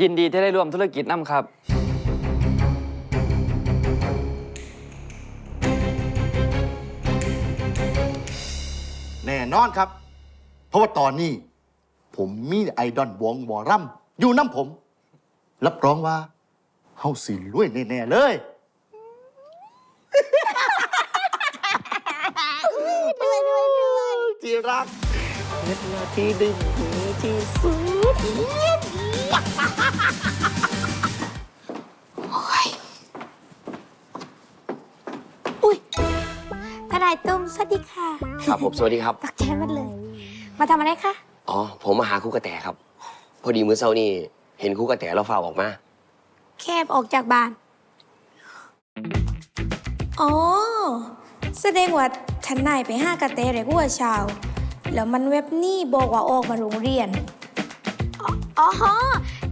ยินดีที่ได้ร่วมธุรกิจน้ำครับ แน่นอนครับ เพราะว่าตอนนี้ ผมมีไอดอลวงหมอรำอยู่น้ำผม รับรองว่าเฮาสิรวยแน่ๆเลย ด้วยด้วยด้วย ที่รัก เวลาที่ดึงที่สุดอุ้ยทนายตุ้มสวัสดีค่ะครับผมสวัสดีครับ ตกใจหมันเลย มาทำอะไรคะอ๋อ ผมมาหาครูกระแตครับ พอดีมื้อเช้านี่เห็นครูกระแตเราฝ่าออกมา แคบออกจากบ้านอ๋อแสดงว่าทนายไปห้ากระเตะเลยกูว่าชาว แล้วมันเว็บนี่บอกว่าออกมาโรงเรียน อ๋อ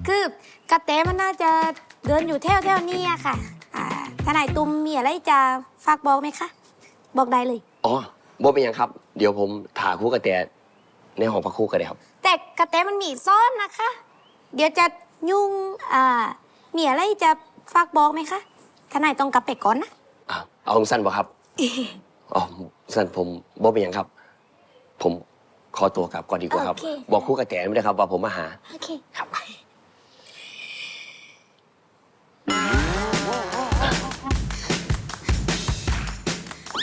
คือกระเตะมันน่าจะเดินอยู่แถวแถวๆนี้อะค่ะอ่าทนายตุ้มมีอะไรจะฝากบอกไหมคะ บอกได้เลย อ๋อบ่เป็นหยังครับ เดี๋ยวผมถาครูกระแตในห้องพักครูกันเลยครับ แต่กระแตมันมีซ่อนนะคะ เดี๋ยวจะยุ่งอ่ามีอะไรจะฝากบอกไหมคะทนายต้องกลับไปก่อนนะ อะเอาสั้นบ่ครับ อ๋อสั้นผมบ่เป็นหยังครับ ผมขอตัวกลับก่อนดีกว่าครับ โอเค บอกครูกระแตไม่ได้ครับ ว่าผมมาหา โอเค ครับ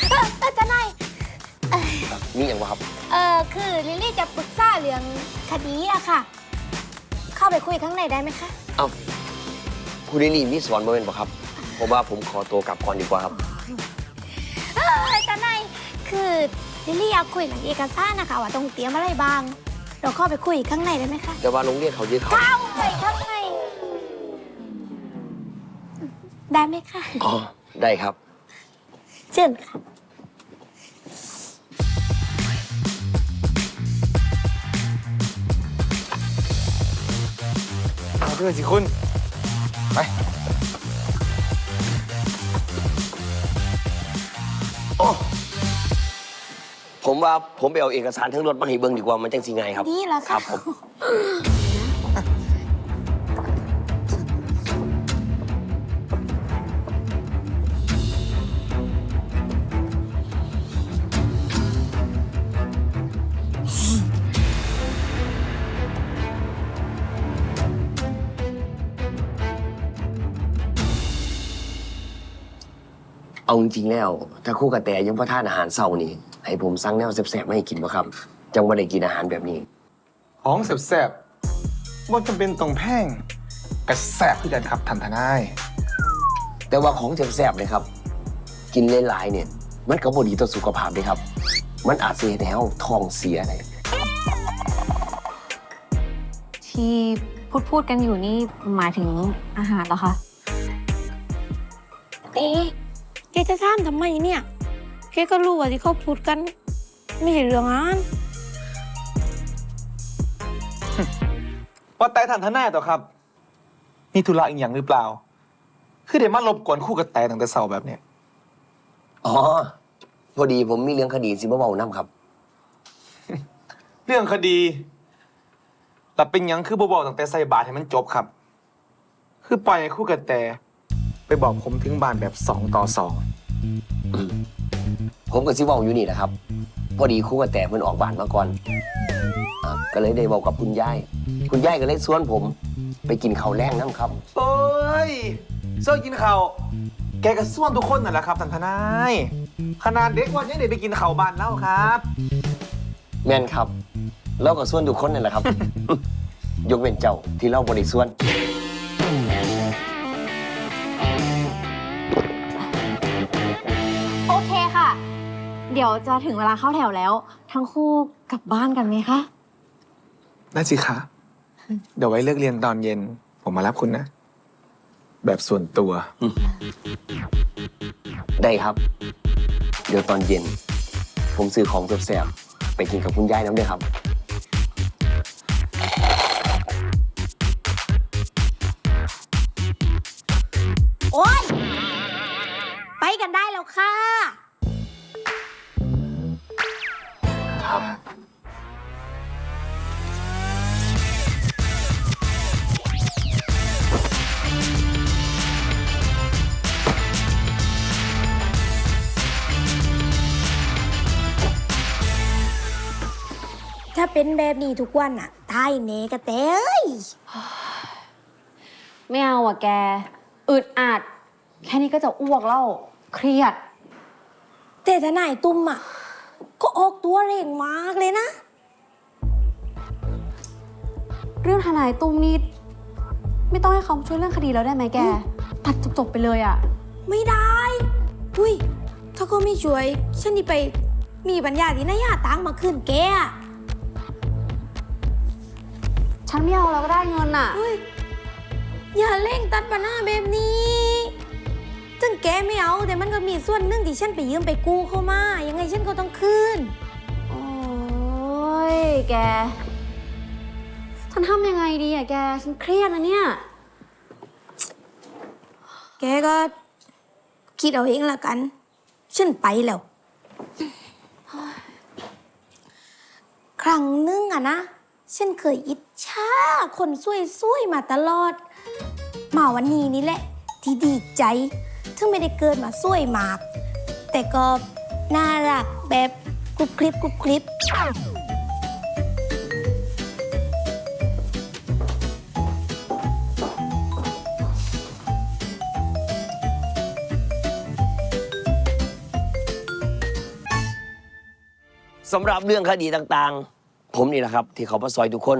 เออเออทนายมีอย่างบ่ครับ เออคือลิลลี่จะปรึกษาเรื่องคดีอะค่ะ เข้าไปคุยข้างในได้ไหมคะ เอ้าครูลิลลี่มีสอนบ่เป็นบ่ครับ ผมว่าผมขอตัวกลับก่อนดีกว่าครับ เออทนายคือ ลิลลี่อยากคุยเรื่องเอกสารนะคะว่าต้องเตรียมอะไรบ้าง เราเข้าไปคุยข้างในได้ไหมคะแต่ว่าโรงเรียนเขายึดเขาเข้าไปข้างในได้ไหมคะอ๋อได้ครับ เชิญค่ะมาด้วยสิคุณ ผมว่าผมไปเอาเอกสารทั้งรถมาให้เบิ่งดีกว่ามันจังสิไงายครับ นี่เหรอคะครับผม เอาจริงๆแล้ว ถ้าครู่กระแตยังประทานอาหารเศร้านี่ ให้ผมสั่งแนวแซ่บๆมาให้กินบ่ครับ จังว่าได้กินอาหารแบบนี้ ของแสบๆว่าจำเป็นตรงแพงกระแสบคือกันครับทันทนาย แต่ว่าของแซ่บๆเลยครับ กินหลายๆเนี่ย มันก็บ่ดีต่อสุขภาพเลยครับ มันอาจสิเฮ็ดให้เฮาท้องเสียได้ที่พูดพูดกันอยู่นี่หมายถึงอาหารเหรอคะเอ๊ะแกจะถามทำไมเนี่ย แกก็รู้ว่าที่เขาพูดกัน ไม่ใช่เรื่องงานว่าแต่ทันทนายต่อครับมีธุระอีกอย่างหรือเปล่า คือเดี๋ยวมารบกวนคู่กับแต่ตั้งแต่เสาร์แบบเนี้ยอ๋อ พอดีผมมีเรื่องคดีสิมาเว้านํครับ เรื่องคดีแต่เป็นหยังคือบ่บอกตั้งแต่ใส่บาทให้มันจบครับ คือปล่อยให้คู่กับแต่ ไปบอกผมถึงบ้านแบบสองต่อสอง ผมก็สิเว้าอยู่นี่แหละครับ พอดีครู่กระแตเพิ่นออกบ้านมาก่อนอ่าก็เลยได้เว้ากับคุณยาย คุณยายก็เลยชวนผม ไปกินข้าวแรงน้ำครับโอ้ยเสื้อกินข้าวแกก็ส่วนทุกคนนั่นแหละครับทันทนาย ขนาดเด็กวันยังเด็กไปกินข้าวบ้านเล่าครับ แม่นครับ เราก็ส่วนทุกคนนั่นแหละครับ ยกเว้นเจ้าที่เราบ่ได้ส่วน ดี๋ยวจะถึงเวลาเข้าแถวแล้ว ทั้งคู่กลับบ้านกันไหมคะได้สิคะ เดี๋ยวไว้เลิกเรียนตอนเย็น ผมมารับคุณนะ แบบส่วนตัว ได้ครับ เดี๋ยวตอนเย็น ผมซื้อของแซ่บๆไปกินกับคุณยายน้ำด้วยครับ โอ๊ย ไปกันได้แล้วค่ะ เป็นแบบนี้ทุกวันอะตายเนกระแตเอ้ยไม่เอาอะแก อึดอัด แค่นี้ก็จะอ้วกแล้ว เครียด แต่ทนายตุ้มอะก็ออกตัวเร่งมากเลยนะ เรื่องทนายตุ้มนี่ไม่ต้องให้เขาช่วยเรื่องคดีแล้วได้ไหมแก ตัดจบๆไปเลยอะ ไม่ได้อุ้ย ถ้าเขาไม่ช่วย ฉันนี่ไปมีปัญญาที่ไหนหาตังค์มาคืนแกอะ ฉันไม่เอาแล้วก็ได้เงินอะ เฮ้ยอย่าเร่งตัดปัญหาแบบนี้ถึงแกไม่เอาแต่มันก็มีส่วนหนึ่งที่ฉันไปยืมไปกู้เข้ามา ยังไงฉันก็ต้องคืน โอ้ยแก ฉันทำยังไงดีอะแก ฉันเครียดนะเนี่ย แกก็ คิดเอาเองละกัน ฉันไปแล้ว ครั้งหนึงอะนะ ฉันเคยอิจฉาคนสวยๆมาตลอด มาวันนี้นี่แหละ ที่ดีใจถึงไม่ได้เกิดมาสวยมาก แต่ก็น่ารักแบบกรุบกริบกรุบกริบสำหรับเรื่องคดีต่างๆ ผมนี่แหละครับ ที่เขามาซอยทุกคน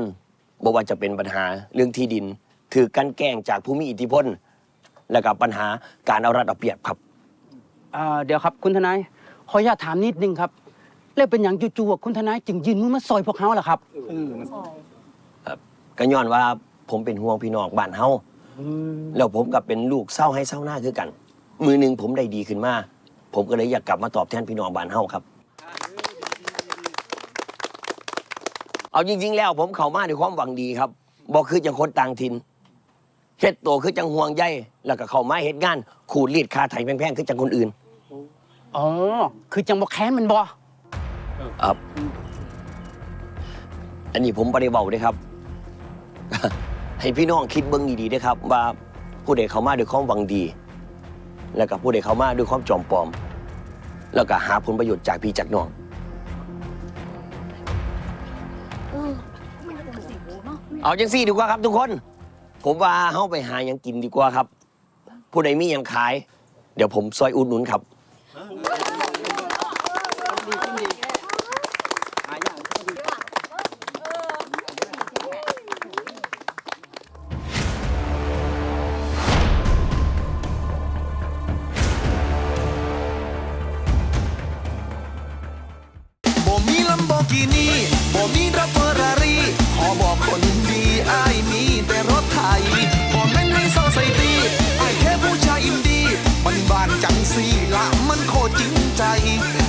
บอกว่าจะเป็นปัญหาเรื่องที่ดิน ถือกันแกล้งจากผู้มีอิทธิพล และกับปัญหาการเอารัดเอาเปรียบครับ อ่าเดี๋ยวครับคุณทนายขออนุญาตถามนิดนึงครับ แล้วเป็นอย่างจู่ๆอะคุณทนายจึงยืนมือมาซอยพวกเขาล่ะครับก็ย้อนว่าผมเป็นห่วงพี่น้องบ้านเฮาแล้วผมกับเป็นลูกเศร้าให้เศร้าหน้าคือกัน มือหนึ่งผมได้ดีขึ้นมา ผมก็เลยอยากกลับมาตอบแทนพี่น้องบ้านเฮาครับ เอาจริง ๆ แล้ว ผมเข้ามาด้วยความหวังดีครับบอกคือจังคนต่างถิ่นเฮ็ดโตวคือจังห่วงใยแล้วก็เข้ามาเฮ็ดงานขูดรีดคาไถแพงๆคือจังคนอื่น อ๋อ คือจังบอกแค้นมันบอครับ อันนี้ผมบริเบาด้วยครับ ให้พี่น้องคิดเบิ้งดีๆด้วยครับ ว่าผู้ใดเขามาด้วยความหวังดี แล้วก็ผู้ใดเขามาด้วยความจอมปลอม แล้วก็หาผลประโยชน์จากพี่จากน้อง เอาจังซี่ดีกว่าครับทุกคน ผมว่าเฮาไปหาหยังกินดีกว่าครับ ผู้ใดมีหยังขาย เดี๋ยวผมซอยอุดหนุนครับ อ้ายแค่ผู้ชายอินดี้มันบานๆจังสีละมันโคตรจริงใจ